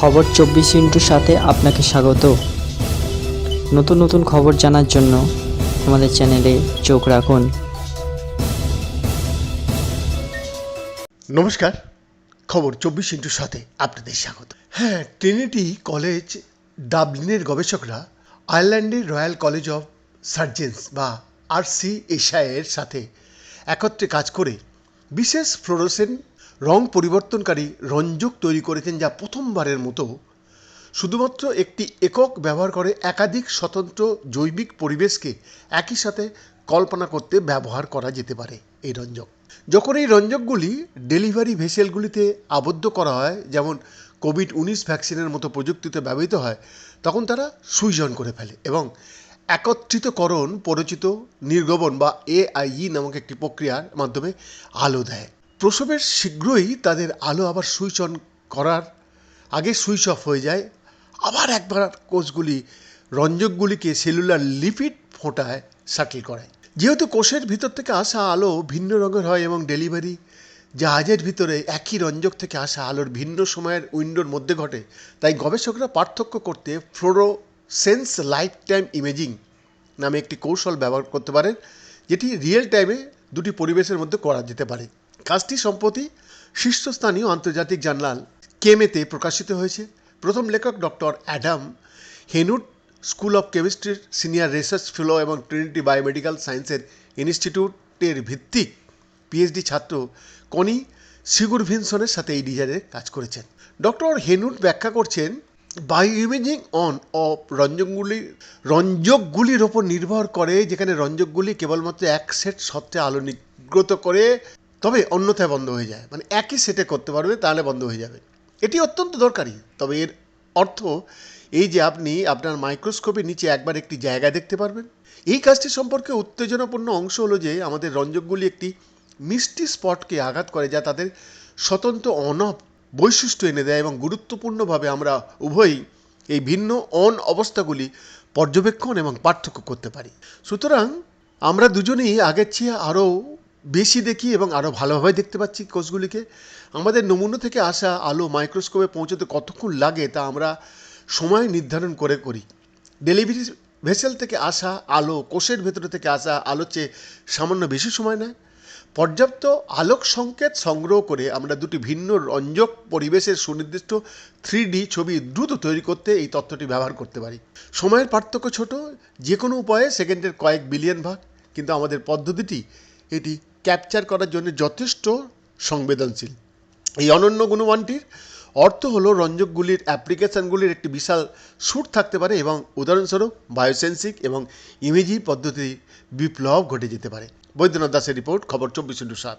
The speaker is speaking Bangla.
খবর চব্বিশ ইন্টুর সাথে আপনাকে স্বাগত। নতুন নতুন খবর জানার জন্য আমাদের চ্যানেলে চোখ রাখুন। নমস্কার। খবর চব্বিশ ইন্টুর সাথে আপনাদের স্বাগত। হ্যাঁ ট্রিনিটি কলেজ ডাবলিনের গবেষকরা আয়ারল্যান্ডের রয়্যাল কলেজ অফ সার্জেন্স বা আর সি এশায়ের সাথে একত্রে কাজ করে বিশেষ ফ্লোরোসেন রং পরিবর্তনকারী রঞ্জক তৈরি করেছেন যা প্রথমবারের মতো। শুধুমাত্র একটি একক ব্যবহার করে একাধিক স্বতন্ত্র জৈবিক পরিবেশকে একই সাথে কল্পনা করতে ব্যবহার করা যেতে পারে এই রঞ্জক যখন এই রঞ্জকগুলি ডেলিভারি ভেসেলগুলিতে আবদ্ধ করা হয়, যেমন কোভিড উনিশ ভ্যাকসিনের মতো প্রযুক্তিতে ব্যবহৃত হয়, তখন তারা সুইজন করে ফেলে এবং একত্রিতকরণ পরিচিত নির্গমন বা এআইই নামক একটি প্রক্রিয়ার মাধ্যমে আলো দেয়। প্রসবের শীঘ্রই তাদের আলো আবার সুইচ অন করার আগে সুইচ অফ হয়ে যায়। আবার একবার কোষগুলি, রঞ্জকগুলিকে সেলুলার লিপিড ফোঁটায় শাটল করায়। যেহেতু কোষের ভিতর থেকে আসা আলো ভিন্ন রঙের হয় এবং ডেলিভারি জাহাজের ভিতরে একই রঞ্জক থেকে আসা আলোর ভিন্ন সময়ের উইন্ডোর মধ্যে ঘটে, তাই গবেষকরা পার্থক্য করতে ফ্লোরোসেন্স লাইফ টাইম ইমেজিং নামে একটি কৌশল ব্যবহার করতে পারেন, যেটি রিয়েল টাইমে দুটি পরিবেশের মধ্যে করা যেতে পারে। কাজটি সম্প্রতি শীর্ষস্থানীয় আন্তর্জাতিক জার্নাল কেমেতে প্রকাশিত হয়েছে। প্রথম লেখক doctor Adam Henut, school of কেমিস্ট্রির সিনিয়র রিসার্চ ফেলো এবং ট্রিনিটি বায়োমেডিক্যাল সায়েন্সের ইনস্টিটিউটের ভিত্তিক পিএইচডি ছাত্র কনি সিগুর ভিনসনের সাথে এই ডিজাইনে কাজ করেছেন। ডক্টর হেনুট ব্যাখ্যা করছেন, বায়ো ইমেজিং অন অফ রঞ্জকগুলি, রঞ্জকগুলির ওপর নির্ভর করে, যেখানে রঞ্জকগুলি কেবলমাত্র এক সেট সত্ত্বে আলো নির্গত করে তবে অন্যথায় বন্ধ হয়ে যায়। মানে একই সেটে করতে পারবে, তাহলে বন্ধ হয়ে যাবে। এটি অত্যন্ত দরকারি। তবে এর অর্থ এই যে আপনি আপনার মাইক্রোস্কোপের নিচে একবার একটি জায়গা দেখতে পারবেন। এই কাজটি সম্পর্কে উত্তেজনাপূর্ণ অংশ হলো যে আমাদের রঞ্জকগুলি একটি মিষ্টি স্পটকে আঘাত করে যা তাদের স্বতন্ত্র অনব বৈশিষ্ট্য এনে দেয় এবং গুরুত্বপূর্ণভাবে আমরা উভয়ই এই ভিন্ন অন অবস্থাগুলি পর্যবেক্ষণ এবং পার্থক্য করতে পারি। সুতরাং আমরা দুজনেই আগের চেয়ে আরও বেশি দেখি এবং আরও ভালোভাবে দেখতে পাচ্ছি কোষগুলিকে। আমাদের নমুনা থেকে আসা আলো মাইক্রোস্কোপে পৌঁছতে কতক্ষণ লাগে তা আমরা সময় নির্ধারণ করে করি। ডেলিভারি ভেসেল থেকে আসা আলো কোষের ভেতরে থেকে আসা আলোর চেয়ে সামান্য বেশি সময় নেয়। পর্যাপ্ত আলোক সংকেত সংগ্রহ করে আমরা দুটি ভিন্ন রঞ্জক পরিবেশের সুনির্দিষ্ট থ্রি ছবি দ্রুত তৈরি করতে এই তথ্যটি ব্যবহার করতে পারি। সময়ের পার্থক্য ছোট যে কোনো উপায়ে সেকেন্ডের কয়েক বিলিয়ন ভাগ। কিন্তু আমাদের পদ্ধতিটি এটি ক্যাপচার করার জন্য যথেষ্ট সংবেদনশীল। এই অনন্য গুণমানটির অর্থ হলো রঞ্জকগুলির অ্যাপ্লিকেশনগুলির একটি বিশাল সুট থাকতে পারে এবং উদাহরণস্বরূপ বায়োসেন্সিক এবং ইমেজি পদ্ধতির বিপ্লব ঘটে যেতে পারে। বৈদ্যনাথ দাসের রিপোর্ট, খবর চব্বিশ ইন্টু সাত।